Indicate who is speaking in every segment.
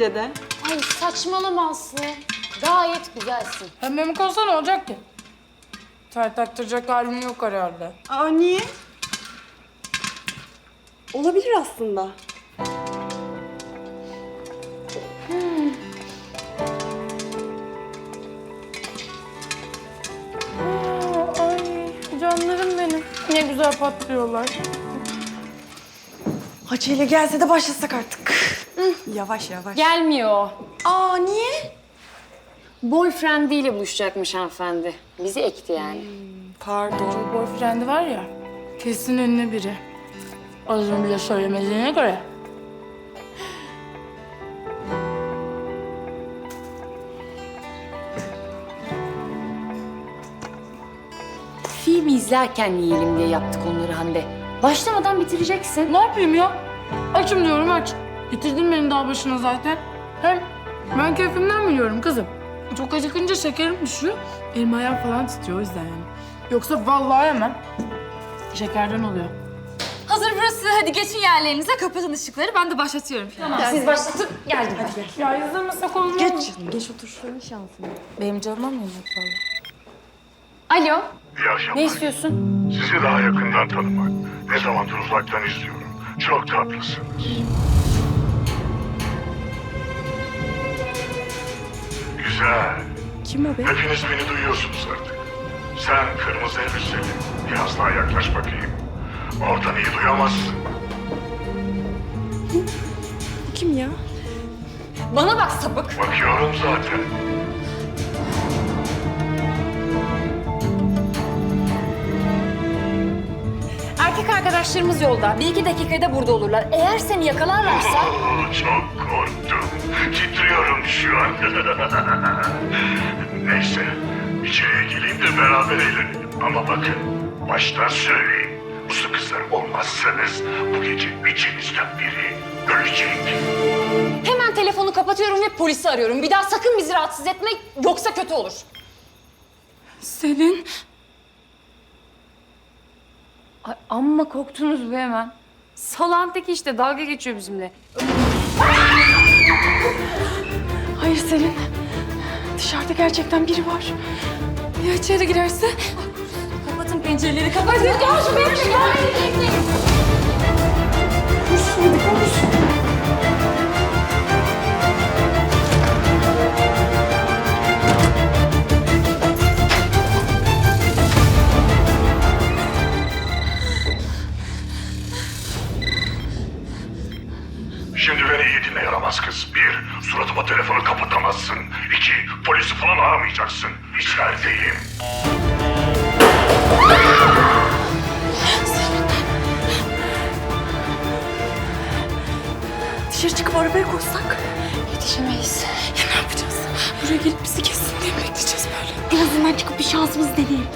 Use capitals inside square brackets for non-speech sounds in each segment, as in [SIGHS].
Speaker 1: neticede.
Speaker 2: Ay saçmalama Aslı. Gayet güzelsin.
Speaker 3: Hem memik olsa ne olacak ki? Ter taktıracak halim yok herhalde.
Speaker 1: Aa niye? Olabilir aslında.
Speaker 3: Aa, ay canlarım benim. Ne güzel patlıyorlar.
Speaker 1: Hacı ile gelse de başlasak artık. Yavaş yavaş.
Speaker 2: Gelmiyor.
Speaker 1: Aa niye?
Speaker 2: Boyfriendiyle buluşacakmış hanımefendi. Bizi ekti yani.
Speaker 1: Pardon.
Speaker 3: O boyfriend'i var ya, kesin ünlü biri. Az bile söylemediğine göre.
Speaker 2: Film izlerken yiyelim diye yaptık onları Hande. Başlamadan bitireceksin.
Speaker 3: Ne yapayım ya? Açım diyorum aç. Bitirdin beni daha başına zaten. Hem ben keyfimden biliyorum kızım. Çok acıkınca şekerim düşüyor. Elim ayağım falan titriyor o yüzden yani. Yoksa vallahi hemen şekerden oluyor.
Speaker 4: Hazır burası. Hadi geçin yerlerinize. Kapatın ışıkları. Ben de başlatıyorum. Tamam.
Speaker 2: Siz başlatın. Geldim.
Speaker 3: Ya izlemesek olmaz mı?
Speaker 1: Geç. Geç otur.
Speaker 3: Benim canıma mı yemek vallahi?
Speaker 2: Alo.
Speaker 5: İyi akşamlar.
Speaker 2: Ne istiyorsun?
Speaker 5: Sizi daha yakından tanımak. Ne zamandır uzaktan izliyorum. Çok tatlısınız. Güzel.
Speaker 1: Kim o be?
Speaker 5: Hepiniz beni duyuyorsunuz artık. Sen kırmızı elbiseli. Biraz daha yaklaş bakayım. Oradan iyi duyamazsın.
Speaker 1: Bu kim ya?
Speaker 4: Bana bak sapık.
Speaker 5: Bakıyorum zaten.
Speaker 4: Erkek arkadaşlarımız yolda. Bir iki dakikada burada olurlar. Eğer seni yakalarlarsa...
Speaker 5: Oo, çok korktum. Titriyorum şu an. [LAUGHS] Neyse. İçeriye geleyim de beraber eğlenelim. Ama bakın. Baştan söyleyeyim. Uslu kızlar olmazsanız bu gece içinizden biri ölecek.
Speaker 4: Hemen telefonu kapatıyorum ve polisi arıyorum. Bir daha sakın bizi rahatsız etme yoksa kötü olur.
Speaker 3: Selin.
Speaker 2: Ay, amma korktunuz be hemen. Salağın teki işte dalga geçiyor bizimle.
Speaker 1: Hayır Selin. Dışarıda gerçekten biri var.
Speaker 3: Ya içeri girerse?
Speaker 4: Kapatın pencereleri kapatın. Koş benim.
Speaker 5: Şimdi Suratıma telefonu kapatamazsın. İki, polisi falan aramayacaksın. İçerideyim.
Speaker 1: Dışarı çıkıp arabaya koysak.
Speaker 3: Yetişemeyiz. Ya ne yapacağız? Buraya gelip bizi kessin diye bekleyeceğiz böyle?
Speaker 1: En azından çıkıp bir şansımız deneyelim.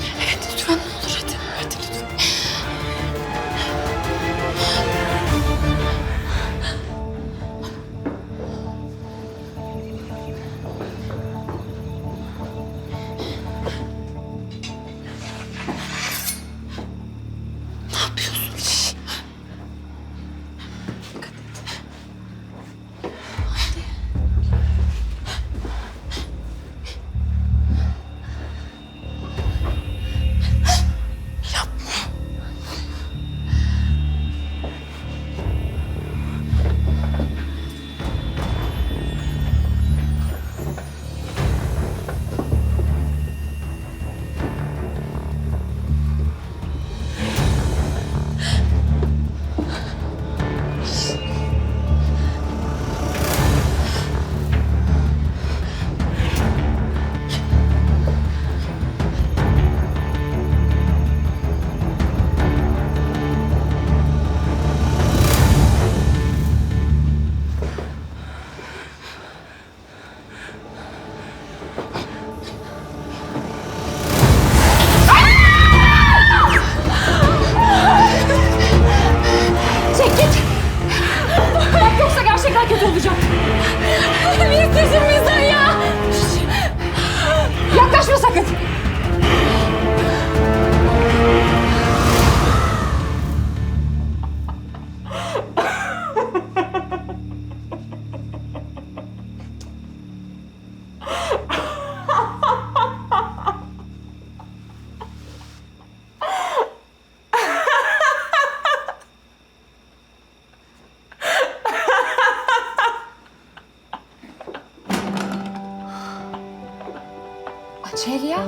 Speaker 3: ya?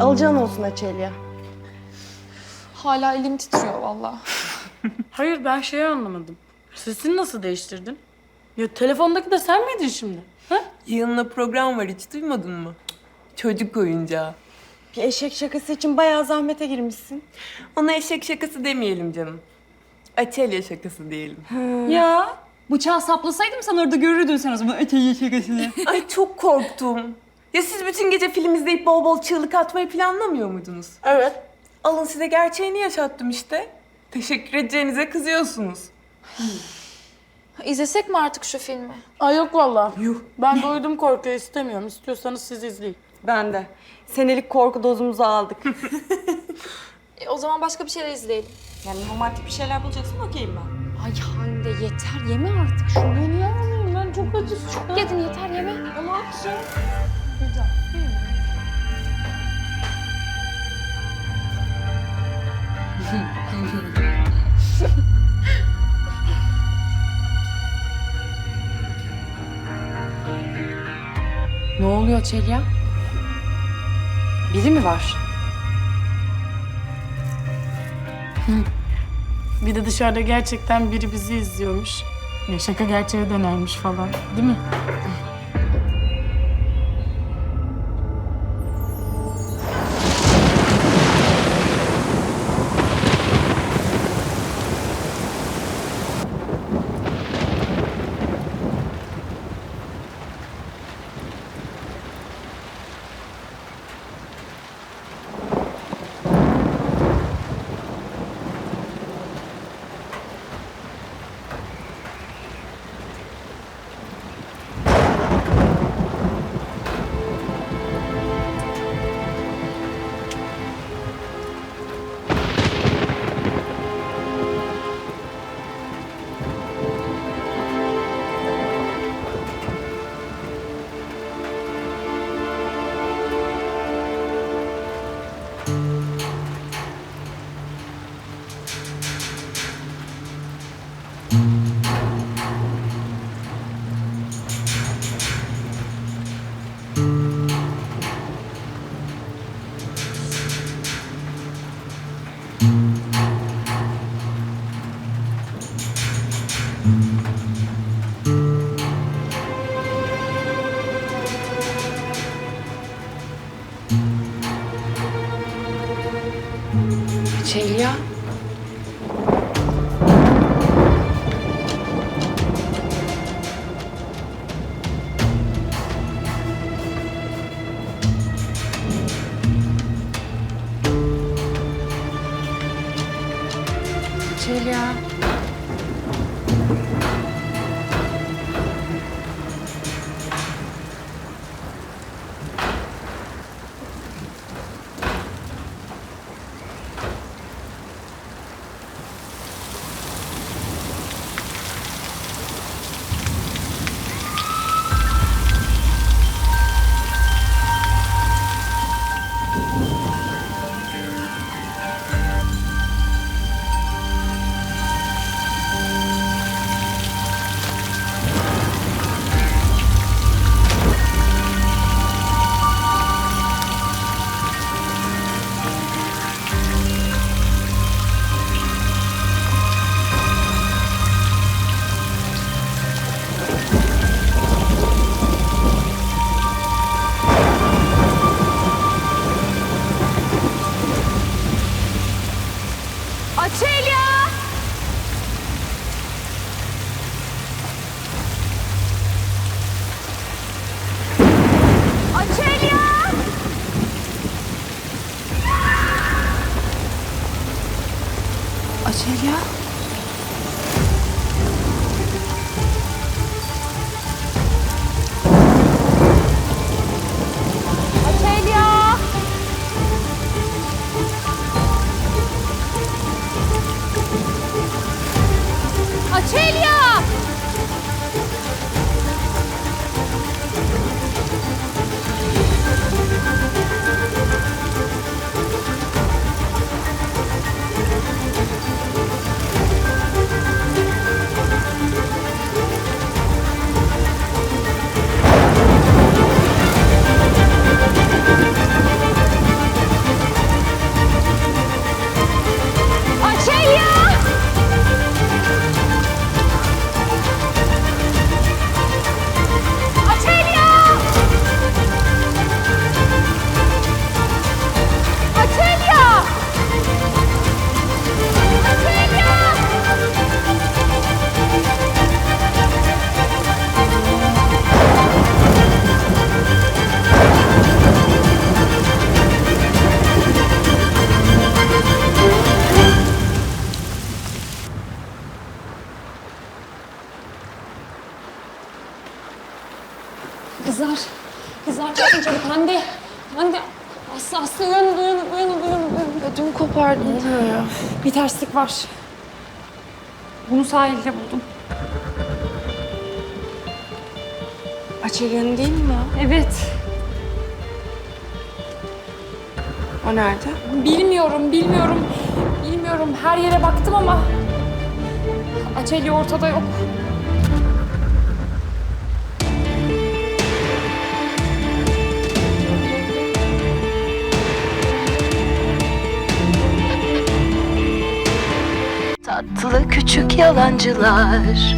Speaker 1: Alacağın olsun Açelya.
Speaker 4: Hala elim titriyor vallahi. [LAUGHS]
Speaker 3: Hayır ben şeyi anlamadım. Sesini nasıl değiştirdin? Ya telefondaki de sen miydin şimdi? Ha?
Speaker 6: Yığınla program var hiç duymadın mı? Çocuk oyuncağı.
Speaker 1: Bir eşek şakası için bayağı zahmete girmişsin.
Speaker 6: Ona eşek şakası demeyelim canım. Açelya şakası diyelim.
Speaker 4: Ya bıçağı saplasaydım sen orada görürdün sen o zaman öteyi şakasını. [LAUGHS]
Speaker 6: Ay çok korktum. Ya siz bütün gece film izleyip bol bol çığlık atmayı planlamıyor muydunuz?
Speaker 3: Evet.
Speaker 6: Alın size gerçeğini yaşattım işte. Teşekkür edeceğinize kızıyorsunuz. [SIGHS]
Speaker 4: İzlesek mi artık şu filmi?
Speaker 3: Ay yok vallahi. Yuh. Ben doydum korkuyu istemiyorum. İstiyorsanız siz izleyin.
Speaker 1: Ben de. Senelik korku dozumuzu aldık. [LAUGHS]
Speaker 4: E, o zaman başka bir şeyler izleyelim.
Speaker 1: yani romantik bir şeyler bulacaksın okeyim ben.
Speaker 4: Ay Hande yeter yeme artık şunu.
Speaker 3: Beni yemeyeyim ben çok acıktım.
Speaker 4: Yedin yeter yeme. Ama
Speaker 2: Ne oluyor Çelya? Biri mi var?
Speaker 3: Bir de dışarıda gerçekten biri bizi izliyormuş. Ya şaka gerçeğe dönermiş falan. Değil mi?
Speaker 2: Çelya.
Speaker 4: Açelya? Açelya! Uyanın.
Speaker 1: Ödüm kopardı. Ne oluyor ya?
Speaker 4: Bir terslik var. Bunu sahilde buldum.
Speaker 1: Açelya'nın değil mi o?
Speaker 4: Evet.
Speaker 1: O nerede?
Speaker 4: Bilmiyorum, bilmiyorum. Bilmiyorum. Her yere baktım ama... Açeli ortada yok.
Speaker 7: Küçük yalancılar